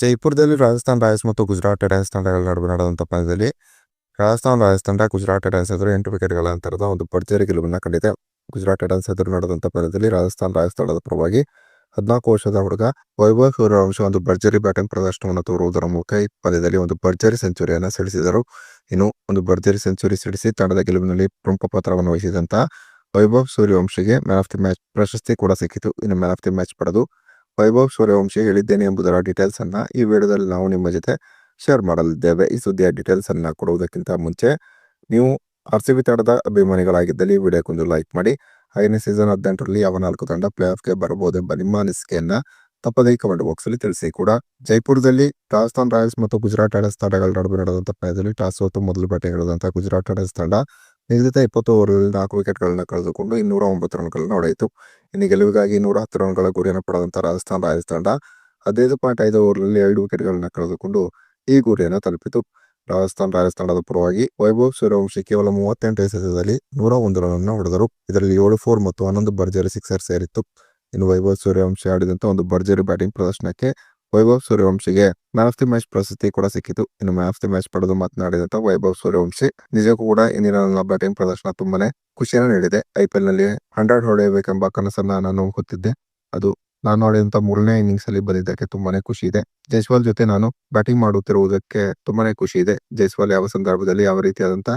ಜೈಪುರದಲ್ಲಿ Rajasthan Royals ಮತ್ತು Gujarat Titans ತಂಡಗಳ ನಡುವೆ ನಡೆದಂಥ ಪಂದ್ಯದಲ್ಲಿ ರಾಜಸ್ಥಾನ್ ರಾಯಲ್ಸ್ ತಂಡ ಗುಜರಾತ್ ಟೈಟನ್ಸ್ ಎದುರು ಎಂಟು ವಿಕೆಟ್ಗಳ ಅಂತರದ ಒಂದು ಭರ್ಜರಿ ಗೆಲುವನ್ನು ಕಂಡಿದೆ ಗುಜರಾತ್ ಟೈಟನ್ಸ್ ಎದುರು ನಡೆದಂಥ ಪಂದ್ಯದಲ್ಲಿ ರಾಜಸ್ಥಾನ್ ರಾಯಲ್ಸ್ ತಂಡದ ಪರವಾಗಿ ಹದಿನಾಲ್ಕು ವರ್ಷದ ಹುಡುಗ ವೈಭವ್ ಸೂರ್ಯವಂಶ ಒಂದು ಭರ್ಜರಿ ಬ್ಯಾಟಿಂಗ್ ಪ್ರದರ್ಶನವನ್ನು ತೋರುವುದರ ಮೂಲಕ ಈ ಪಂದ್ಯದಲ್ಲಿ ಒಂದು ಭರ್ಜರಿ ಸೆಂಚುರಿಯನ್ನು ಸಿಡಿಸಿದರು ಇನ್ನು ಒಂದು ಭರ್ಜರಿ ಸೆಂಚುರಿ ಸಿಡಿಸಿ ತಂಡದ ಗೆಲುವಿನಲ್ಲಿ ಪ್ರಮುಖ ಪಾತ್ರವನ್ನು ವಹಿಸಿದಂತ ವೈಭವ್ ಸೂರ್ಯವಂಶಿಗೆ ಮ್ಯಾನ್ ಆಫ್ ದಿ ಮ್ಯಾಚ್ ಪ್ರಶಸ್ತಿ ಕೂಡ ಸಿಕ್ಕಿತು ಇನ್ನು ಮ್ಯಾನ್ ಆಫ್ ದಿ ಮ್ಯಾಚ್ ಪಡೆದು ವೈಭವ್ ಸೂರ್ಯವಂಶಿ ಹೇಳಿದ್ದೇನೆ ಎಂಬುದರ ಡೀಟೇಲ್ಸ್ ಅನ್ನ ಈ ವಿಡಿಯೋದಲ್ಲಿ ನಾವು ನಿಮ್ಮ ಜೊತೆ ಶೇರ್ ಮಾಡಲಿದ್ದೇವೆ. ಈ ಸುದ್ದಿಯ ಡೀಟೇಲ್ಸ್ ಅನ್ನ ಕೊಡುವುದಕ್ಕಿಂತ ಮುಂಚೆ ನೀವು ಆರ್ ಸಿ ಬಿ ತಂಡದ ಅಭಿಮಾನಿಗಳಾಗಿದ್ದಲ್ಲಿ ವಿಡಿಯೋಕ್ಕೊಂದು ಲೈಕ್ ಮಾಡಿ. ಐದನೇ ಸೀಸನ್ ಹದಿನೆಂಟರಲ್ಲಿ ಯಾವ ನಾಲ್ಕು ತಂಡ ಪ್ಲೇ ಆಫ್ಗೆ ಬರಬಹುದೆಂಬ ನಿಮ್ಮ ಅನಿಸಿಕೆಯನ್ನ ತಪ್ಪದೇ ಕಮೆಂಟ್ ಬಾಕ್ಸ್ ಅಲ್ಲಿ ತಿಳಿಸಿ. ಕೂಡ ಜೈಪುರದಲ್ಲಿ ರಾಜಸ್ಥಾನ್ ರಾಯಲ್ಸ್ ಮತ್ತು ಗುಜರಾತ್ ಟೈಟನ್ಸ್ ತಂಡಗಳ ನಡುವೆ ನಡೆದಂತಹ ಪಂದ್ಯದಲ್ಲಿ ಟಾಸ್ ಸೋತು ಮೊದಲು ಬ್ಯಾಟಿಂಗ್ ಗುಜರಾತ್ ಟೈಟನ್ಸ್ ತಂಡ ನಿಗದಿತ ಇಪ್ಪತ್ತು ಓವರ್ಗಳಲ್ಲಿ ನಾಲ್ಕು ವಿಕೆಟ್ಗಳನ್ನು ಕಳೆದುಕೊಂಡು ಇನ್ನೂರ ಒಂಬತ್ತು ರನ್ಗಳನ್ನು ಹೊಡೆಯಿತು. ಇನ್ನು ಗೆಲುವಿಗಾಗಿ ನೂರ ಹತ್ತು ರನ್ಗಳ ಗುರಿಯನ್ನು ಪಡೆದಂಥ ರಾಜಸ್ಥಾನ್ ರಾಯಲ್ಸ್ ತಂಡ ಹದಿನೈದು ಪಾಯಿಂಟ್ ಐದು ಓವರ್ಗಳಲ್ಲಿ ಎರಡು ವಿಕೆಟ್ಗಳನ್ನು ಕಳೆದುಕೊಂಡು ಈ ಗುರಿಯನ್ನು ತಲುಪಿತು. ರಾಜಸ್ಥಾನ್ ರಾಯಲ್ಸ್ ತಂಡದ ಪರವಾಗಿ ವೈಭವ್ ಸೂರ್ಯವಂಶಿ ಕೇವಲ ಮೂವತ್ತೆಂಟು ಎಸೆತದಲ್ಲಿ ನೂರ ಒಂದು ರನ್ ಹೊಡೆದರು. ಇದರಲ್ಲಿ ಏಳು ಫೋರ್ ಮತ್ತು ಹನ್ನೊಂದು ಭರ್ಜರಿ ಸಿಕ್ಸರ್ ಸೇರಿತ್ತು. ಇನ್ನು ವೈಭವ್ ಸೂರ್ಯವಂಶಿ ಆಡಿದಂಥ ಒಂದು ಭರ್ಜರಿ ಬ್ಯಾಟಿಂಗ್ ಪ್ರದರ್ಶನಕ್ಕೆ ವೈಭವ್ ಸೂರ್ಯವಂಶಿಗೆ ಮ್ಯಾನ್ ಆಫ್ ದಿ ಮ್ಯಾಚ್ ಪ್ರಶಸ್ತಿ ಕೂಡ ಸಿಕ್ಕಿತು. ಇನ್ನು ಮ್ಯಾನ್ ಆಫ್ ದಿ ಮ್ಯಾಚ್ ಪಡೆದು ಮಾತನಾಡಿದಂತ ವೈಭವ್ ಸೂರ್ಯವಂಶಿ, ನಿಜಕ್ಕೂ ಕೂಡ ಇಂದಿನ ಬ್ಯಾಟಿಂಗ್ ಪ್ರದರ್ಶನ ತುಂಬಾನೇ ಖುಷಿಯನ್ನು ನೀಡಿದೆ. ಐಪಿಎಲ್ನಲ್ಲಿ ಹಂಡ್ರೆಡ್ ಹೊಡೆಯಬೇಕೆಂಬ ಕನಸನ್ನ ನಾನು ಹೊತ್ತಿದ್ದೆ. ಅದು ನಾನು ಆಡಿದಂತ ಮೂರನೇ ಇನ್ನಿಂಗ್ಸ್ ಅಲ್ಲಿ ಬಂದಿದ್ದಕ್ಕೆ ತುಂಬಾನೇ ಖುಷಿ ಇದೆ. ಜೈಸ್ವಾಲ್ ಜೊತೆ ನಾನು ಬ್ಯಾಟಿಂಗ್ ಮಾಡುತ್ತಿರುವುದಕ್ಕೆ ತುಂಬಾನೇ ಖುಷಿ ಇದೆ. ಜೈಸ್ವಾಲ್ ಯಾವ ಸಂದರ್ಭದಲ್ಲಿ ಯಾವ ರೀತಿಯಾದಂತ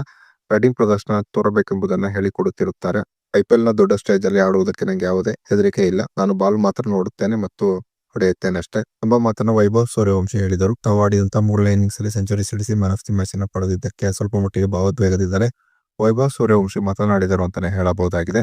ಬ್ಯಾಟಿಂಗ್ ಪ್ರದರ್ಶನ ತೋರಬೇಕೆಂಬುದನ್ನ ಹೇಳಿಕೊಡುತ್ತಿರುತ್ತಾರೆ. ಐಪಿಎಲ್ನ ದೊಡ್ಡ ಸ್ಟೇಜ್ ಅಲ್ಲಿ ಆಡುವುದಕ್ಕೆ ನನಗೆ ಯಾವುದೇ ಹೆದರಿಕೆ ಇಲ್ಲ. ನಾನು ಬಾಲ್ ಮಾತ್ರ ನೋಡುತ್ತೇನೆ ಮತ್ತು ಹೊಡೆಯುತ್ತೇನೆ ಅಷ್ಟೇ. ಎಂಬ ಮಾತನ್ನ ವೈಭವ್ ಸೂರ್ಯವಂಶಿ ಹೇಳಿದರು. ತಾವು ಆಡಿದಂತಹ ಮೂರನೇ ಇನ್ನಿಂಗ್ಸ್ ಅಲ್ಲಿ ಸೆಂಚುರಿ ಸಿಡಿಸಿ ಮ್ಯಾನ್ ಆಫ್ ದಿ ಮ್ಯಾಚ್ ಪಡೆದಿದ್ದಕ್ಕೆ ಸ್ವಲ್ಪ ಮಟ್ಟಿಗೆ ಭಾವೋದ್ವೇಗದಿದ್ದಾರೆ ವೈಭವ್ ಸೂರ್ಯವಂಶಿ ಮಾತನಾಡಿದರು ಅಂತಾನೆ ಹೇಳಬಹುದಾಗಿದೆ.